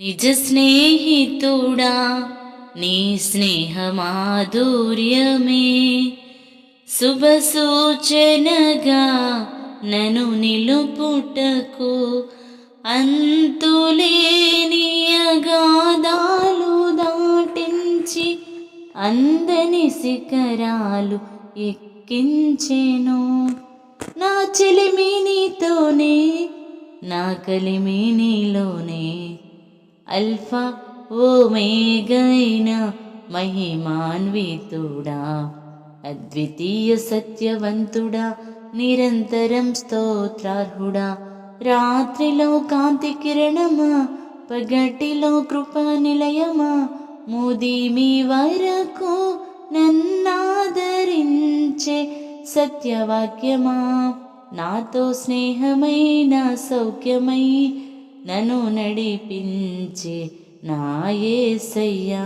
నిజ స్నేహితుడా నీ స్నేహమాధుర్యమే. శుభ సూచనగా నను నిలుపుటకు అంతులేని అగాధాలు దాటించి అందని శిఖరాలు ఎక్కించెను. నా చెలిమి నీతోనే నా కలిమి నీలోనే అల్ఫా ఓమేగైన మహిమాన్వితుడా అద్వితీయ సత్యవంతుడా నిరంతరం స్తోత్రార్హుడా. రాత్రిలో కాంతి కిరణమా పగటిలో కృపా నిలయమా ముదిమి వరకు నన్నాదరించే సత్యవాక్యమా. నాతో స్నేహమైన సౌఖ్యమై నన్ను నడిపించి నా యేసయ్యా